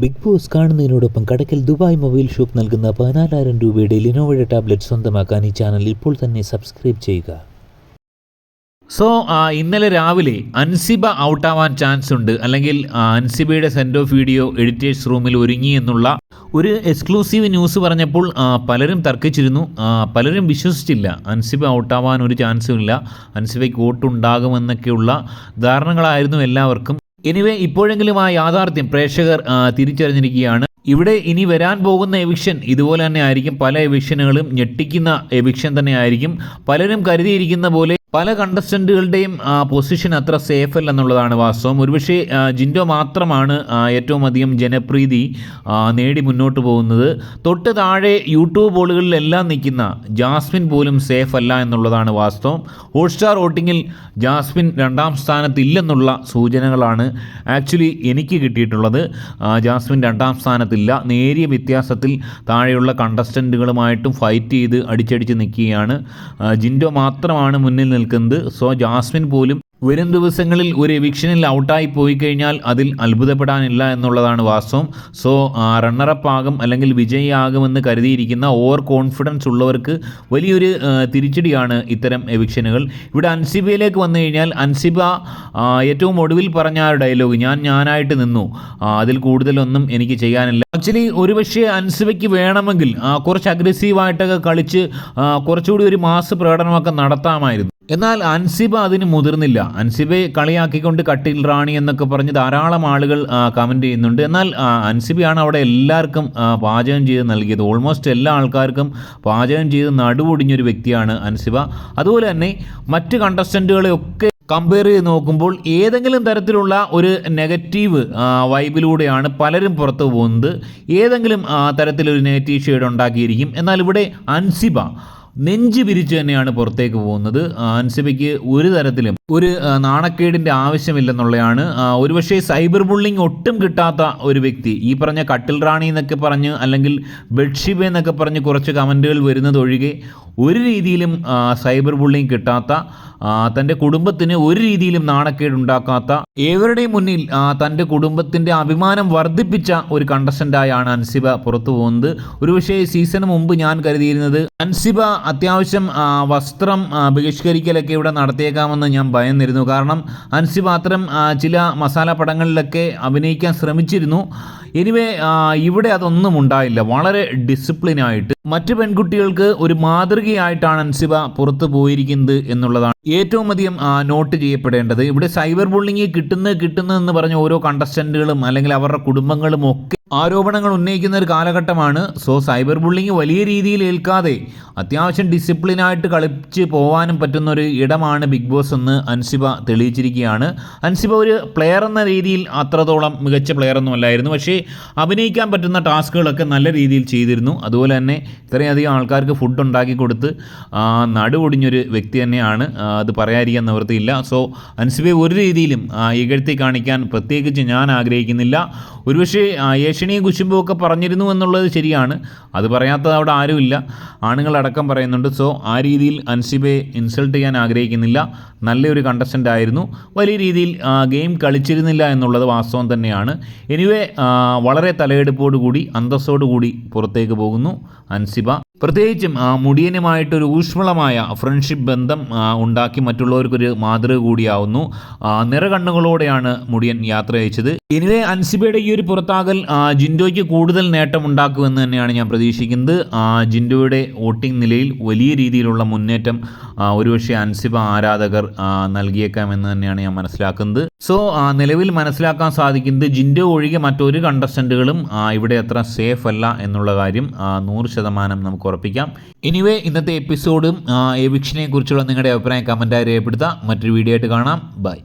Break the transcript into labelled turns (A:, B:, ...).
A: Big Boss കാണുന്നതിനോടൊപ്പം Kadakkal Dubai mobile shop നൽകുന്ന പതിനാലായിരം രൂപയുടെ ലിനോവയുടെ ടാബ്ലറ്റ് സ്വന്തമാക്കാൻ ഈ ചാനൽ ഇപ്പോൾ തന്നെ സബ്സ്ക്രൈബ് ചെയ്യുക.
B: സോ ഇന്നലെ രാവിലെ അൻസിബ ഔട്ടാവാൻ ചാൻസ് ഉണ്ട്. അല്ലെങ്കിൽ അൻസിബയുടെ സെൻഡ് ഓഫ് വീഡിയോ എഡിറ്റേഴ്സ് റൂമിൽ ഒരുങ്ങി എന്നുള്ള ഒരു എക്സ്ക്ലൂസീവ് ന്യൂസ് പറഞ്ഞപ്പോൾ പലരും തർക്കിച്ചിരുന്നു. പലരും വിശ്വസിച്ചില്ല. അൻസിബ ഔട്ടാവാൻ ഒരു ചാൻസും ഇല്ല. അൻസിബയ്ക്ക് വോട്ടുണ്ടാകുമെന്നൊക്കെയുള്ള ധാരണകളായിരുന്നു എല്ലാവർക്കും. എനിവേ ഇപ്പോഴെങ്കിലും ആ യാഥാർത്ഥ്യം പ്രേക്ഷകർ തിരിച്ചറിഞ്ഞിരിക്കുകയാണ്. ഇവിടെ ഇനി വരാൻ പോകുന്ന എവിക്ഷൻ ഇതുപോലെ തന്നെ ആയിരിക്കും. പല എവിക്ഷനുകളും ഞെട്ടിക്കുന്ന എവിക്ഷൻ തന്നെ ആയിരിക്കും. പലരും കരുതിയിരിക്കുന്ന പോലെ പല കണ്ടസ്റ്റന്റുകളുടെയും പൊസിഷൻ അത്ര സേഫ് അല്ല എന്നുള്ളതാണ് വാസ്തവം. ഒരുപക്ഷെ ജിൻഡോ മാത്രമാണ് ഏറ്റവും അധികം ജനപ്രീതി നേടി മുന്നോട്ട് പോകുന്നത്. തൊട്ട് താഴെ യൂട്യൂബ് ബോളുകളിലെല്ലാം നിൽക്കുന്ന ജാസ്മിൻ പോലും സേഫ് അല്ല എന്നുള്ളതാണ് വാസ്തവം. ഹോട്ട്സ്റ്റാർ വോട്ടിങ്ങിൽ ജാസ്മിൻ രണ്ടാം സ്ഥാനത്തില്ലെന്നുള്ള സൂചനകളാണ് ആക്ച്വലി എനിക്ക് കിട്ടിയിട്ടുള്ളത്. ജാസ്മിൻ രണ്ടാം സ്ഥാനത്തില്ല. നേരിയ വ്യത്യാസത്തിൽ താഴെയുള്ള കണ്ടസ്റ്റന്റുകളുമായിട്ടും ഫൈറ്റ് ചെയ്ത് അടിച്ചടിച്ച് നിൽക്കുകയാണ്. ജിൻഡോ മാത്രമാണ് മുന്നിൽ നിൽക്കുന്നത്. സോ ജാസ്മിൻ പോലും വരും ദിവസങ്ങളിൽ ഒരു എവിക്ഷനിൽ ഔട്ടായി പോയി കഴിഞ്ഞാൽ അതിൽ അത്ഭുതപ്പെടാനില്ല എന്നുള്ളതാണ് വാസ്തവം. സോ റണ്ണറപ്പ് ആകും അല്ലെങ്കിൽ വിജയിയാകുമെന്ന് കരുതിയിരിക്കുന്ന ഓവർ കോൺഫിഡൻസ് ഉള്ളവർക്ക് വലിയൊരു തിരിച്ചടിയാണ് ഇത്തരം എവിക്ഷനുകൾ ഇവിടെ അൻസിബയിലേക്ക് വന്നു കഴിഞ്ഞാൽ അൻസിബ ഏറ്റവും ഒടുവിൽ പറഞ്ഞ ആ ഡയലോഗ് ഞാൻ ഞാനായിട്ട് നിന്നു. അതിൽ കൂടുതലൊന്നും എനിക്ക് ചെയ്യാനില്ല. ആക്ച്വലി ഒരുപക്ഷെ അൻസിബയ്ക്ക് വേണമെങ്കിൽ കുറച്ച് അഗ്രസീവായിട്ടൊക്കെ കളിച്ച് കുറച്ചുകൂടി ഒരു മാസ് പ്രകടനമൊക്കെ നടത്താമായിരുന്നു. എന്നാൽ അൻസിബ അതിന് മുതിർന്നില്ല. അൻസിബയെ കളിയാക്കിക്കൊണ്ട് കട്ടിൽ റാണി എന്നൊക്കെ പറഞ്ഞ് ധാരാളം ആളുകൾ കമന്റ് ചെയ്യുന്നുണ്ട്. എന്നാൽ അൻസിബയാണ് അവിടെ എല്ലാവർക്കും പാചകം ചെയ്ത് നൽകിയത്. ഓൾമോസ്റ്റ് എല്ലാ ആൾക്കാർക്കും പാചകം ചെയ്ത് നടുവൊടിഞ്ഞൊരു വ്യക്തിയാണ് അൻസിബ. അതുപോലെ തന്നെ മറ്റ് കണ്ടസ്റ്റന്റുകളെ ഒക്കെ കമ്പയർ ചെയ്ത് നോക്കുമ്പോൾ ഏതെങ്കിലും തരത്തിലുള്ള ഒരു നെഗറ്റീവ് വൈബിലൂടെയാണ് പലരും പുറത്തു പോകുന്നത്. ഏതെങ്കിലും തരത്തിലൊരു നെഗറ്റീവ് ഷെയ്ഡ് ഉണ്ടാക്കിയിരിക്കും. എന്നാൽ ഇവിടെ അൻസിബ നെഞ്ച് പിരിച്ചു തന്നെയാണ് പുറത്തേക്ക് പോകുന്നത്. അൻസിബയ്ക്ക് ഒരു തരത്തിലും ഒരു നാണക്കേടിന്റെ ആവശ്യമില്ലെന്നുള്ളതാണ് ഒരുപക്ഷെ സൈബർ ബുള്ളിങ് ഒട്ടും കിട്ടാത്ത ഒരു വ്യക്തി. ഈ പറഞ്ഞ കട്ടിൽ റാണി എന്നൊക്കെ പറഞ്ഞ് അല്ലെങ്കിൽ ബെഡ്ഷിബ എന്നൊക്കെ പറഞ്ഞ് കുറച്ച് കമന്റുകൾ വരുന്നത് ഒഴികെ ഒരു രീതിയിലും സൈബർ ബുള്ളിങ് കിട്ടാത്ത തന്റെ കുടുംബത്തിന് ഒരു രീതിയിലും നാണക്കേടുണ്ടാക്കാത്ത ഏവരുടെയും മുന്നിൽ തന്റെ കുടുംബത്തിന്റെ അഭിമാനം വർദ്ധിപ്പിച്ച ഒരു കണ്ടസ്റ്റന്റായാണ് അൻസിബ പുറത്തു പോകുന്നത്. ഒരുപക്ഷെ സീസണ് മുമ്പ് ഞാൻ കരുതിയിരുന്നത് അൻസിബ അത്യാവശ്യം വസ്ത്രം ബഹിഷ്കരിക്കലൊക്കെ ഇവിടെ നടത്തിയേക്കാമെന്ന് ഞാൻ ഭയന്നിരുന്നു. കാരണം അൻസി മാത്രം ചില മസാല പടങ്ങളിലൊക്കെ അഭിനയിക്കാൻ ശ്രമിച്ചിരുന്നു. എനിവേ ഇവിടെ അതൊന്നും ഉണ്ടായില്ല. വളരെ ഡിസിപ്ലിനായിട്ട് മറ്റ് പെൺകുട്ടികൾക്ക് ഒരു മാതൃകയായിട്ടാണ് അൻസിബ പുറത്തു പോയിരിക്കുന്നത് എന്നുള്ളതാണ് ഏറ്റവും അധികം നോട്ട് ചെയ്യപ്പെടേണ്ടത്. ഇവിടെ സൈബർ ബുള്ളിങ് കിട്ടുന്നത് എന്ന് പറഞ്ഞ ഓരോ കണ്ടസ്റ്റന്റുകളും അല്ലെങ്കിൽ അവരുടെ കുടുംബങ്ങളും ഒക്കെ ആരോപണങ്ങൾ ഉന്നയിക്കുന്ന ഒരു കാലഘട്ടമാണ്. സോ സൈബർ ബുള്ളിങ് വലിയ രീതിയിൽ ഏൽക്കാതെ അത്യാവശ്യം ഡിസിപ്ലിനായിട്ട് കളിച്ച് പോകാനും പറ്റുന്ന ഒരു ഇടമാണ് ബിഗ് ബോസ് എന്ന് അൻസിബ തെളിയിച്ചിരിക്കുകയാണ്. അൻസിബ ഒരു പ്ലെയർ എന്ന രീതിയിൽ അത്രത്തോളം മികച്ച പ്ലെയർ ഒന്നും അല്ലായിരുന്നു. പക്ഷേ അഭിനയിക്കാൻ പറ്റുന്ന ടാസ്കുകളൊക്കെ നല്ല രീതിയിൽ ചെയ്തിരുന്നു. അതുപോലെ തന്നെ ഇത്രയധികം ആൾക്കാർക്ക് ഫുഡ് ഉണ്ടാക്കി കൊടുത്ത് നടുപൊടിഞ്ഞൊരു വ്യക്തി തന്നെയാണ് അത് പറയാതിരിക്കാൻ നിവൃത്തിയില്ല. സോ അൻസിബെ ഒരു രീതിയിലും ഇകഴ്ത്തി കാണിക്കാൻ പ്രത്യേകിച്ച് ഞാൻ ആഗ്രഹിക്കുന്നില്ല. ഒരുപക്ഷെ ഏഷ്യണിയും കുശുമ്പും ഒക്കെ പറഞ്ഞിരുന്നു എന്നുള്ളത് ശരിയാണ്. അത് പറയാത്തത് അവിടെ ആരുമില്ല. ആണുങ്ങളടക്കം പറയുന്നുണ്ട്. സോ ആ രീതിയിൽ അൻസിബയെ ഇൻസൾട്ട് ചെയ്യാൻ ആഗ്രഹിക്കുന്നില്ല. നല്ലൊരു കണ്ടസ്റ്റന്റ് ആയിരുന്നു. വലിയ രീതിയിൽ ഗെയിം കളിച്ചിരുന്നില്ല എന്നുള്ളത് വാസ്തവം തന്നെയാണ്. എനിവേ വളരെ തലയെടുപ്പോടുകൂടി അന്തസ്സോടുകൂടി പുറത്തേക്ക് പോകുന്നു അൻസിബ. പ്രത്യേകിച്ചും മുടിയനുമായിട്ടൊരു ഊഷ്മളമായ ഫ്രണ്ട്ഷിപ്പ് ബന്ധം ഉണ്ടാക്കി മറ്റുള്ളവർക്കൊരു മാതൃക കൂടിയാവുന്നു. നിറകണ്ണുകളോടെയാണ് മുടിയൻ യാത്ര അയച്ചത്. എനിവേ അൻസിബയുടെ ഈ ഒരു പുറത്താകൽ ജിൻഡോയ്ക്ക് കൂടുതൽ നേട്ടം ഉണ്ടാക്കുമെന്ന് തന്നെയാണ് ഞാൻ പ്രതീക്ഷിക്കുന്നത്. ജിൻഡോയുടെ വോട്ടിംഗ് നിലയിൽ വലിയ രീതിയിലുള്ള മുന്നേറ്റം ഒരുപക്ഷെ അൻസിബ ആരാധകർ നൽകിയേക്കാമെന്ന് തന്നെയാണ് ഞാൻ മനസ്സിലാക്കുന്നത്. സോ നിലവിൽ മനസ്സിലാക്കാൻ സാധിക്കുന്നത് ജിൻഡോ ഒഴികെ മറ്റൊരു കണ്ടസ്റ്റന്റുകളും ഇവിടെ അത്ര സേഫ് അല്ല എന്നുള്ള കാര്യം നൂറ് ശതമാനം നമുക്ക് ഉറപ്പിക്കാം. എനിവേ ഇന്നത്തെ എപ്പിസോഡും എവിക്ഷനെ കുറിച്ചുള്ള നിങ്ങളുടെ അഭിപ്രായം കമന്റായി രേഖപ്പെടുത്താം. മറ്റൊരു വീഡിയോ ആയിട്ട് കാണാം. ബൈ